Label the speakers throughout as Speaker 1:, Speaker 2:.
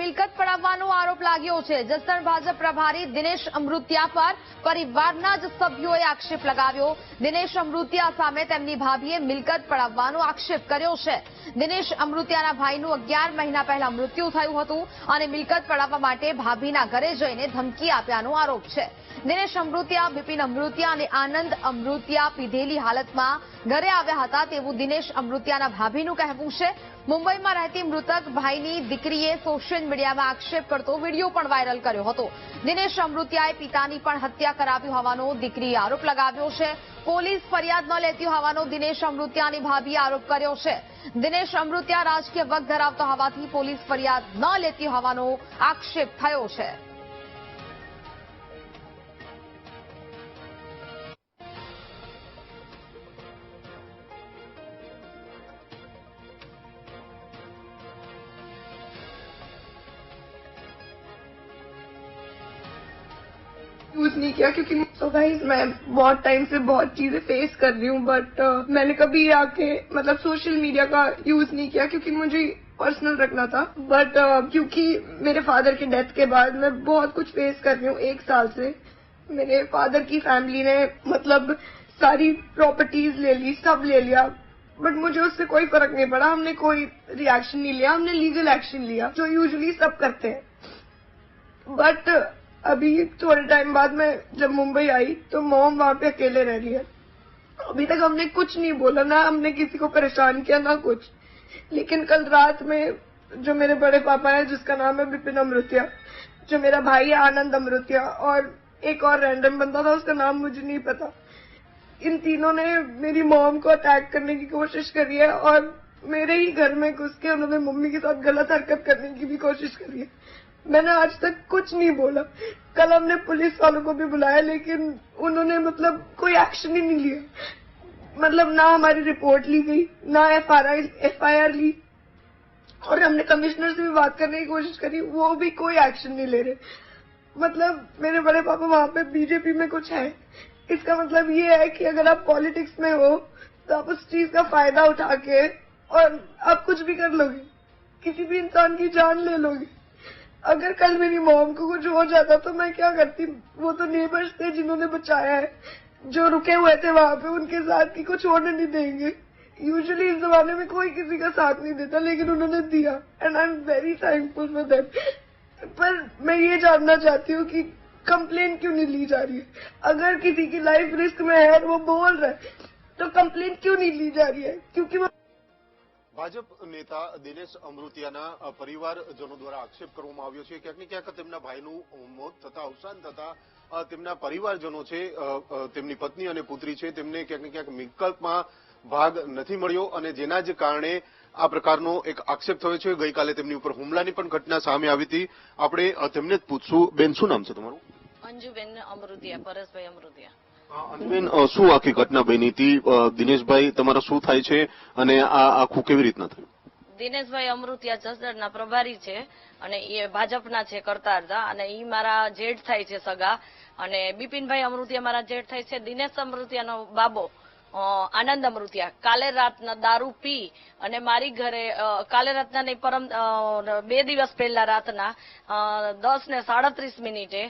Speaker 1: મિલકત પડાવવાનો આરોપ લાગ્યો છે. જસદણ ભાજપ પ્રભારી દિનેશ અમૃતિયા પર પરિવારના જ સભ્યોએ આક્ષેપ લગાવ્યો. દિનેશ અમૃતિયા સામે તેમની ભાભીએ મિલકત પડાવવાનો આક્ષેપ કર્યો છે. દિનેશ અમૃતિયાના ભાઈનું અગિયાર મહિના પહેલા મૃત્યુ થયું હતું અને મિલકત પડાવવા માટે ભાભીના ઘરે જઈને ધમકી આપ્યાનો આરોપ છે. દિનેશ અમૃતિયા, બિપિન અમૃતિયા અને આનંદ અમૃતિયા પીધેલી હાલતમાં ઘરે આવ્યા હતા તેવું દિનેશ અમૃતિયાના ભાભીનું કહેવું છે. મુંબઈમાં રહેતી મૃતક ભાઈની દીકરીએ સોશિયલ મીડિયામાં આક્ષેપ કરતો વીડિયો પણ વાયરલ કર્યો હતો. દિનેશ અમૃતિયાએ પિતાની પણ હત્યા કરાવી હોવાનો દીકરીએ આરોપ લગાવ્યો છે. પોલીસ ફરિયાદ ન લેતી હોવાનો દિનેશ અમૃતિયાની ભાભીએ આરોપ કર્યો છે. દિનેશ અમૃતિયા રાજકીય વગ ધરાવતો હોવાથી પોલીસ ફરિયાદ ન લેતી હોવાનો આક્ષેપ થયો છે.
Speaker 2: यूज़ नहीं किया क्योंकि तो गाइस मैं बहुत टाइम से बहुत चीज़ें फेस कर रही हूँ बट uh, मैंने कभी आके मतलब सोशल मीडिया का यूज़ नहीं किया क्योंकि मुझे पर्सनल रखना था। बट uh, क्योंकि मेरे फादर की डेथ के बाद मैं बहुत कुछ फेस कर रही हूँ एक साल से। मेरे फादर की फैमिली ने मतलब सारी प्रॉपर्टीज़ ले ली सब ले लिया। बट मुझे उससे कोई फ़र्क नहीं पड़ा हमने कोई रिएक्शन नहीं लिया हमने लीगल एक्शन लिया जो यूजुअली सब करते हैं। बट अभी थोड़े टाइम बाद मैं जब मुंबई आई तो मोम वहाँ पे अकेले रह रही है। अभी तक हमने कुछ नहीं बोला, ना हमने किसी को परेशान किया, ना कुछ। लेकिन कल रात में जो मेरे बड़े पापा है, जिसका नाम है विपिन अमृतिया, जो मेरा भाई है आनंद अमृतिया, और एक और रैंडम बंदा था, उसका नाम मुझे नहीं पता। इन तीनों ने मेरी मॉम को अटैक करने की कोशिश करी है, और मेरे ही घर में घुस के उन्होंने मम्मी के साथ गलत हरकत करने की भी कोशिश करी है। मैंने आज तक कुछ नहीं बोला। कल हमने पुलिस वालों को भी बुलाया, लेकिन उन्होंने मतलब कोई एक्शन ही नहीं लिया। मतलब ना हमारी रिपोर्ट ली गई, ना एफ़ आर आई आर ली। और हमने कमिश्नर से भी बात करने की कोशिश करी, वो भी कोई एक्शन नहीं ले रहे। मतलब मेरे बड़े पापा वहाँ पे बीजेपी में कुछ है। इसका मतलब ये है कि अगर आप पॉलिटिक्स में हो तो आप उस चीज़ का फ़ायदा उठा के और आप कुछ भी कर लोगे। किसी भी इंसान की जान ले लोगे। अगर कल मेरी मॉम को कुछ हो जाता तो मैं क्या करती? वो तो नेबर्स थे जिन्होंने बचाया है। जो रुके हुए थे वहाँ पे, उनके साथ की कुछ होने नहीं देंगे। यूजुअली इस जमाने में कोई किसी का साथ नहीं देता, लेकिन उन्होंने दिया। And I am very thankful for that पर मैं ये जानना चाहती हूँ कि कंप्लेन क्यों नहीं ली जा रही है? अगर किसी की लाइफ रिस्क में है वो बोल रहा है तो कंप्लेन क्यों नहीं ली जा रही है? क्योंकि वो
Speaker 3: ભાજપ નેતા દિનેશ અમૃતિયાના પરિવારજનો દ્વારા આક્ષેપ કરવામાં આવ્યો છે. ક્યાંક ને ક્યાંક તેમના ભાઈનું મોત થતા, અવસાન થતા તેમના પરિવારજનો છે તેમની પત્ની અને પુત્રી છે. તેમને ક્યાંક ક્યાંક મિલકતમાં ભાગ નથી મળ્યો અને જેના જ કારણે આ પ્રકારનો એક આક્ષેપ થયો છે. ગઈકાલે તેમની ઉપર હુમલાની પણ ઘટના સામે આવી હતી. આપણે તેમને જ પૂછશું. બેન, શું નામ છે તમારું?
Speaker 4: અંજુબેન અમૃતિયા, પરેશભાઈ અમૃતિયા.
Speaker 3: બેન શું આખી ઘટના બની હતી? દિનેશભાઈ, તમારા શું થાય છે? અને આ આખું કેવી રીતના થયું?
Speaker 4: દિનેશભાઈ અમૃતિયા જસદણના પ્રભારી છે અને એ ભાજપના છે કરતા હતા અને એ મારા જેઠ થાય છે સગા. અને બિપિનભાઈ અમૃતિયા મારા જેઠ થાય છે. દિનેશ અમૃતિયાનો બાબો આનંદ અમૃતિયા. કાલે રાતના દારૂ પી અને મારી ઘરે કાલે રાતના નહીં, પરમ બે દિવસ પહેલા રાતના દસ ને સાડત્રીસ મિનિટે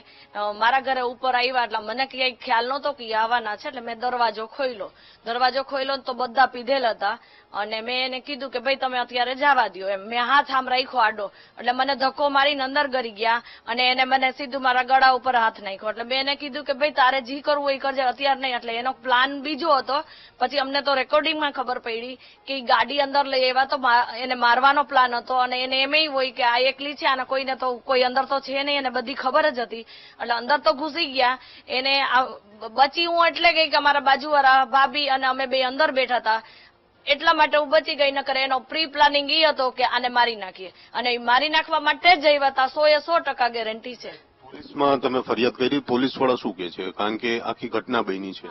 Speaker 4: મારા ઘરે ઉપર આવ્યા એટલે મને ક્યાંય ખ્યાલ નહોતો કે આવવાના છે એટલે મેં દરવાજો ખોલ્યો દરવાજો ખોલ્યો તો બધા પીધેલ હતા અને મેં એને કીધું કે ભાઈ તમે અત્યારે જવા દ્યો એમ. મેં હાથ આમ રાખ્યો આડો. એટલે મને ધક્કો મારીને અંદર ગરી ગયા અને એને મને સીધું મારા ગળા ઉપર હાથ નાખ્યો. એટલે મેં એને કીધું કે ભાઈ તારે જી કરવું એ કરજે. અત્યારે નહીં, એટલે એનો પ્લાન બીજો હતો પછી અમને તો રેકોર્ડિંગમાં ખબર પડી કે ગાડી અંદર લઈ આવ્યા તો એને મારવાનો પ્લાન હતો અને એને એમ હોય કે આ એકલી છે અને કોઈને તો કોઈ અંદર તો છે નહીં અને બધી ખબર જ હતી. એટલે અંદર તો ઘૂસી ગયા. એને બચી હું એટલે ગઈ કે અમારા બાજુવાળા ભાભી અને અમે બે અંદર બેઠા હતા. એટલા માટે હું બચી ગઈ, નકર એનો પ્રી પ્લાનિંગ એ હતો કે આને મારી નાખીએ. અને મારી નાખવા માટે જ આવ્યા હતા. સો એ સો ટકા ગેરંટી છે.
Speaker 3: પોલીસમાં તમે ફરિયાદ કરી પોલીસવાળા શું કે છે? કારણ કે આખી ઘટના બની છે.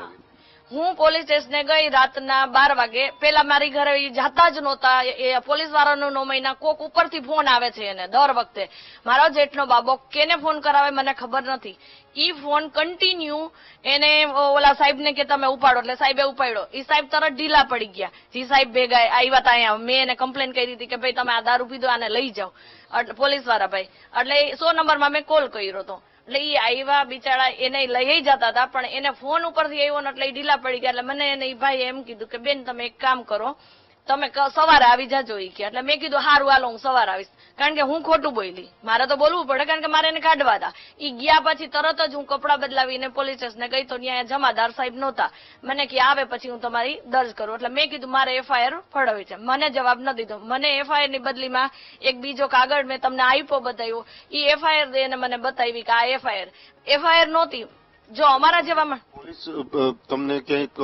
Speaker 4: હું પોલીસ સ્ટેશને ગઈ રાતના બાર વાગે. પેલા મારી ઘરે જતા જ નહોતા. એ પોલીસ વાળાનો નો મહિના કોક ઉપરથી ફોન આવે છે એને દર વખતે. મારો જેઠનો બાબો કેને ફોન કરાવે મને ખબર નથી. ઈ ફોન કન્ટિન્યુ એને ઓલા સાહેબને કે તમે ઉપાડો એટલે સાહેબે ઉપાડ્યો. ઈ સાહેબ તરત ઢીલા પડી ગયા. જી સાહેબ ભેગા આવ્યા હતા અહીંયા. મેં એને કમ્પ્લેન કરી હતી કે ભાઈ તમે આ દારૂ પીધો, આને લઈ જાઓ. પોલીસવાળા ભાઈ. એટલે સો નંબરમાં મેં કોલ કર્યો હતો. એટલે ઈ આવ્યા બિચારા, એને લઈ જતા હતા, પણ એને ફોન ઉપરથી આવ્યો ને એટલે ઢીલા પડી ગયા. એટલે મને એને ભાઈ એમ કીધું કે, બેન, તમે એક કામ કરો તમે સવારે આવી જાજો ઈ કે. એટલે મેં કીધું, હારું, હાલો, હું સવારે આવીશ. કારણ કે હું ખોટું બોલી. મારે તો બોલવું પડે, કારણ કે મારે એને કાઢવા હતા. ઈ ગયા પછી તરત જ હું કપડાં બદલાવીને પોલીસ સ્ટેશને ગઈ તો ત્યાં જમાદાર સાહેબ નહોતા. મને કે, આવે પછી હું તમારી દર્જ કરું. એટલે મેં કીધું, મારે એફઆઈઆર ફળવી છે. મને જવાબ ન દીધો. મને એફઆઈઆરની બદલીમાં એક બીજો કાગળ મેં તમને આપ્યો બતાવ્યો. ઈ એફઆઈઆર એને મને બતાવી કે આ એફઆઈઆર. એફઆઈઆર નહોતી. જો અમારા જેવામાં
Speaker 3: પોલીસ તમને ક્યાંક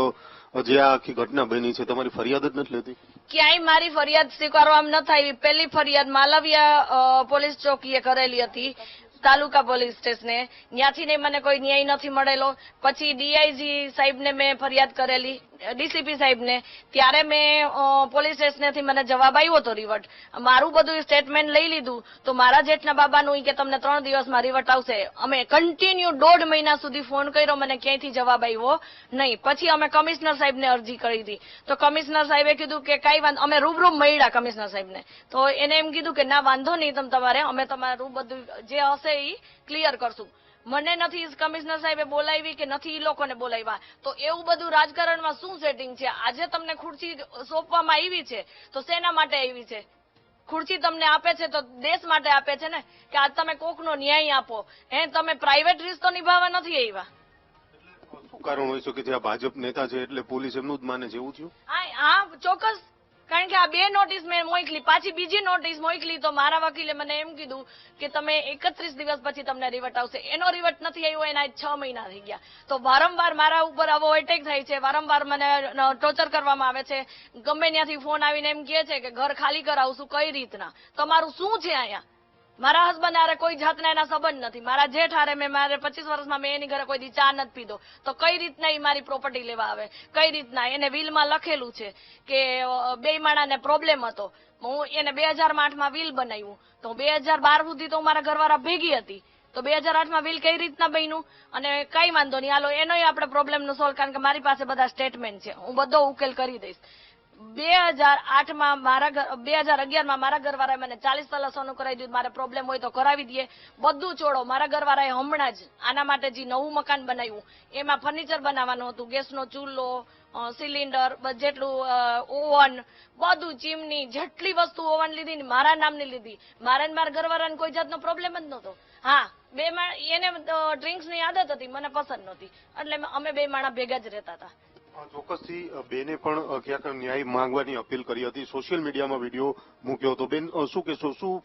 Speaker 3: જે આખી ઘટના બની છે, તમારી ફરિયાદ જ નથી લેતી?
Speaker 4: ક્યાંય મારી ફરિયાદ સ્વીકારવામાં ન થાય પહેલી ફરિયાદ માલવિયા પોલીસ ચોકીએ કરેલી હતી, તાલુકા પોલીસ સ્ટેશને. ત્યાંથી ને મને કોઈ ન્યાય નથી મળેલો. પછી ડીઆઈજી સાહેબને મેં ફરિયાદ કરેલી. ડીસીપી સાહેબને, ત્યારે મેં પોલીસ સ્ટેશનેથી મને જવાબ આવ્યો હતો રિવર્ટ. મારું બધું સ્ટેટમેન્ટ લઈ લીધું, તો મારા જેઠના બાબાનું કે તમને ત્રણ દિવસમાં રિવર્ટ આવશે. અમે કન્ટિન્યુ દોઢ મહિના સુધી ફોન કર્યો, મને ક્યાંયથી જવાબ આવ્યો નહીં. પછી અમે કમિશનર સાહેબને અરજી કરી હતી તો કમિશનર સાહેબે કીધું કે કઈ વાંધો, અમે રૂબરૂ મળ્યા કમિશનર સાહેબને. તો એને એમ કીધું કે ના, વાંધો નહીં તમે તમારે, અમે તમારું બધું જે હશે એ ક્લિયર કરશું. મને નથી કમિશનર સાહેબે બોલાવી કે નથી એ લોકોને બોલાવ્યા. તો એવું બધું રાજકારણમાં શું સેટિંગ છે? આજે તમને ખુરશી સોંપવામાં આવી છે તો શેના માટે આવી છે? ખુરશી તમને આપે છે તો દેશ માટે આપે છે ને? કે આજ તમે કોકનો ન્યાય આપો. હે તમે પ્રાઇવેટ રિશ્તો નિભાવવા નથી આવ્યા.
Speaker 3: શું કારણ હોય શકે છે? આ ભાજપ નેતા છે એટલે પોલીસ એમનું જ માને છે? એવું થયું?
Speaker 4: હા આ ચોક્કસ કારણ કે આ બે નોટિસ મેં મોકલી, પાછી બીજી નોટિસ મોકલી તો મારા વકીલે મને એમ કીધું કે તમે એકત્રીસ દિવસ પછી તમને રિવર્ટ આવશે. એનો રિવર્ટ નથી આવ્યો, એના છ મહિના થઈ ગયા. તો વારંવાર મારા ઉપર આવો એટેક થાય છે, વારંવાર મને ટોર્ચર કરવામાં આવે છે. ગમે ત્યાંથી ફોન આવીને એમ કહે છે કે, ઘર ખાલી કરાવશું કઈ રીતના? તમારું શું છે અહીંયા? મારા હસબન્ડ હારે કોઈ જાતના એના સંબંધ નથી. મારા જેઠ હારે મેં મારે પચીસ વર્ષમાં મેં એની ઘરે કોઈ દી ચા નથી પીધો. તો કઈ રીતના એ મારી પ્રોપર્ટી લેવા આવે? કઈ રીતના? એને વિલમાં લખેલું છે કે બે માણાને પ્રોબ્લેમ હતો. હું એને બે હજાર આઠમાં વિલ બનાવ્યું. તો બે હજાર બાર સુધી તો મારા ઘરવાળા ભેગી હતી. તો બે હજાર આઠમાં વિલ કઈ રીતના બન્યું? અને કઈ વાંધો નહીં. હાલો, એનોય આપણે પ્રોબ્લેમનું સોલ્વ કારણ કે મારી પાસે બધા સ્ટેટમેન્ટ છે. હું બધો ઉકેલ કરી દઈશ. બે હજાર આઠમાં મારા બે હજાર અગિયારમાં મારા ઘરવાળાએ મને ચાલીસ તલા કરાવી દીધું. મારે પ્રોબ્લેમ હોય તો કરાવી દઈએ. બધું છોડો. મારા ઘરવાળાએ હમણાં જ આના માટે જે નવું મકાન બનાવ્યું એમાં ફર્નિચર બનાવવાનું હતું. ગેસનો ચૂલો અ, સિલિન્ડર જેટલું ઓવન બધું ચીમની જેટલી વસ્તુ ઓવન લીધી ને મારા નામની લીધી. મારા ને મારા ઘરવાળાને કોઈ જાતનો પ્રોબ્લેમ જ નહોતો. હા બે માણ એને ડ્રિંક્સની આદત હતી. મને પસંદ નહોતી. એટલે અમે બે માણા ભેગા જ રહેતા હતા.
Speaker 3: ચોક્કસથી બેને પણ ક્યાંક ન્યાય માંગવાની અપીલ કરી હતી. સોશિયલ મીડિયામાં વીડિયો મૂક્યો હતો. બેન શું કહેશો? શું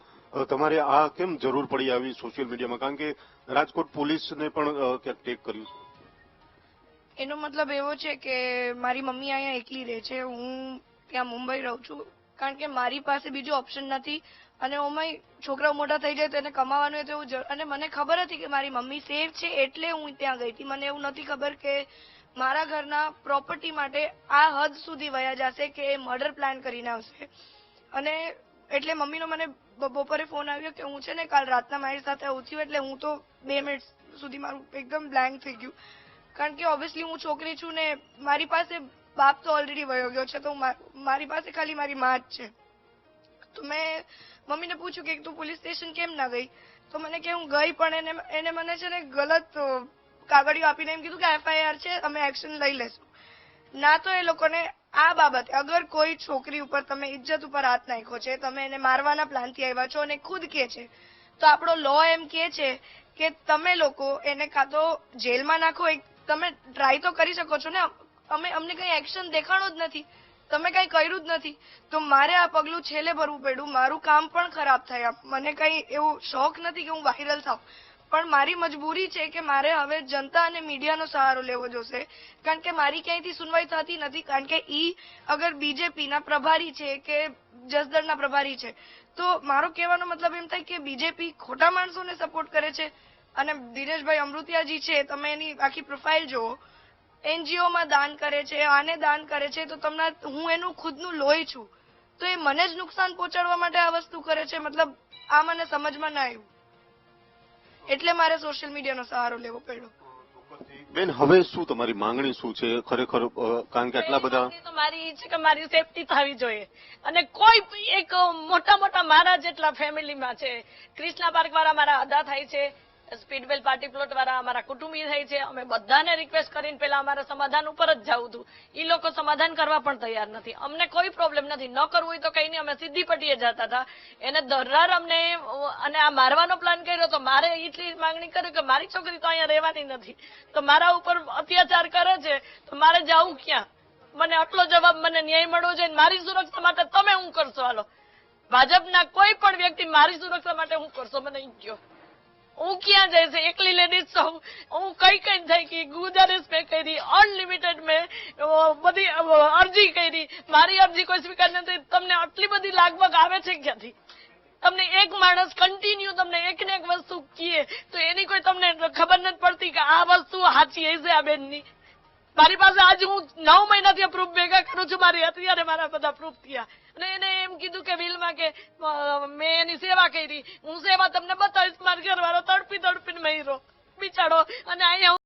Speaker 3: તમારે આ કેમ જરૂર પડી આવી સોશિયલ મીડિયામાં? કારણ કે રાજકોટ પોલીસને પણ ક્યાંક ટેક કર્યું છે.
Speaker 2: એનો મતલબ એવો છે કે મારી મમ્મી અહીંયા એકલી રહે છે. હું ત્યાં મુંબઈ રહું છું. કારણ કે મારી પાસે બીજો ઓપ્શન નથી. અને ઓમાં છોકરાઓ મોટા થઈ જાય તો એને કમાવાનું તો એવું અને મને ખબર હતી કે મારી મમ્મી સેફ છે એટલે હું ત્યાં ગઈ હતી. મને એવું નથી ખબર કે મારા ઘરના પ્રોપર્ટી માટે આ હદ સુધી વયા જશે કે એ મર્ડર પ્લાન કરીને આવશે. અને એટલે મમ્મીનો મને બપોરે ફોન આવ્યો કે હું છે ને કાલ રાતના મારી સાથે આવું એટલે હું તો બે મિનિટ સુધી મારું એકદમ બ્લેન્ક થઈ ગયું. કારણ કે ઓબ્વિયસલી હું છોકરી છું ને મારી પાસે બાપ તો ઓલરેડી વયો ગયો છે, તો મારી પાસે ખાલી મારી માં જ છે. તો મેં મમ્મીને પૂછ્યું કે તું પોલીસ સ્ટેશન કેમ ના ગઈ? તો મને કે હું ગઈ પણ એને એને મને છે ને ગલત કાગળિયો આપીને એમ કીધું કે એફઆઈઆર છે અમે એક્શન લઈ લેશું. ના તો એ લોકોને આ બાબતે અગર કોઈ છોકરી ઉપર તમે ઇજ્જત ઉપર હાથ નાખ્યો છે, તમે એને મારવાના પ્લાનથી આવ્યા છો અને ખુદ કે છે, તો આપણો લો એમ કે છે કે તમે લોકો એને કાં તો જેલમાં નાખો, એક તમે ટ્રાય તો કરી શકો છો ને, અમે અમને કઈ એક્શન દેખાણો જ નથી, તમે કઈ કર્યું જ નથી, તો મારે આ પગલું છેલ્લે ભરવું પડ્યું, મારું કામ પણ ખરાબ થયા મને કઈ એવું શોખ નથી કે હું વાયરલ થાઉં. પણ મારી મજબૂરી છે કે મારે હવે જનતા અને મીડિયાનો સહારો લેવો જોશે. કારણ કે મારી ક્યાંયથી સુનવાઈ થતી નથી, કારણ કે ઈ અગર બીજેપીના પ્રભારી છે કે જસદણના પ્રભારી છે, તો મારો કહેવાનો મતલબ એમ થાય કે બીજેપી ખોટા માણસોને સપોર્ટ કરે છે અને દિનેશભાઈ અમૃતિયાજી છે, તમે એની આખી પ્રોફાઇલ જુઓ. એનજીઓમાં દાન કરે છે, આને દાન કરે છે, તો તમને હું એનું ખુદનું લોહી છું. તો એ મને જ નુકસાન પહોંચાડવા માટે આ વસ્તુ કરે છે, મતલબ આ મને સમજમાં ના આવ્યું. એટલે મારે સોશિયલ મીડિયાનો સહારો લેવો પડ્યો.
Speaker 3: બેન હવે શું તમારી માંગણી શું છે? ખરેખર કારણ કે આટલા બધા
Speaker 4: મારી ઈ છે કે મારી સેફટી થવી જોઈએ. અને કોઈ એક મોટા મોટા મારા જેટલા ફેમિલીમાં છે ક્રિષ્ના પાર્ક વાળા મારા અદા થાય છે સ્પીડવેલ પાર્ટી પ્લોટ વાળા અમારા કુટુંબી થઈ છે. અમે બધાને રિક્વેસ્ટ કરીને પેલા અમારા સમાધાન ઉપર જ જવું હતું એ લોકો સમાધાન કરવા પણ તૈયાર નથી. અમને કોઈ પ્રોબ્લેમ નથી. ન કરવું હોય તો કઈ નહીં. અમે સીધી પટીએ જતા હતા. એને દરરાર અમને, અને આ મારવાનો પ્લાન કર્યો તો મારે એટલી માંગણી કરી કે મારી છોકરી તો અહીંયા રહેવાની નથી. તો મારા ઉપર અત્યાચાર કરે છે. તો મારે જવું ક્યાં? મને આટલો જવાબ મને ન્યાય મળવો જોઈએ મારી સુરક્ષા માટે તમે હું કરશો? હાલો. ભાજપના કોઈ પણ વ્યક્તિ મારી સુરક્ષા માટે હું કરશો? મને કયો હું ક્યાં જઈશ એકલી લેડીઝ છું હું કઈ કઈ થઈ ગઈ ગુજારિશ મેં કરી અનલિમિટેડ મેં બધી અરજી કરી. મારી અરજી કોઈ સ્વીકાર નથી તમને આટલી બધી લાગવગ આવે છે ક્યાંથી? તમને એક માણસ કન્ટિન્યુ તમને એક ને એક વસ્તુ કહે તો એની કોઈ તમને ખબર નથી પડતી કે આ વસ્તુ સાચી હશે આ બેનની. મારી પાસે આજ હું નવ મહિનાથી પ્રૂફ ભેગા કરું છું. મારી અત્યારે મારા બધા પ્રૂફ થયા. અને એને એમ કીધું કે વિલમાં કે મેં એની સેવા કરી. હું સેવા તમને બતાવીશ, મારા ઘરવાળો તડપી તડપીને મહિરો બિચારો, અને અહીંયા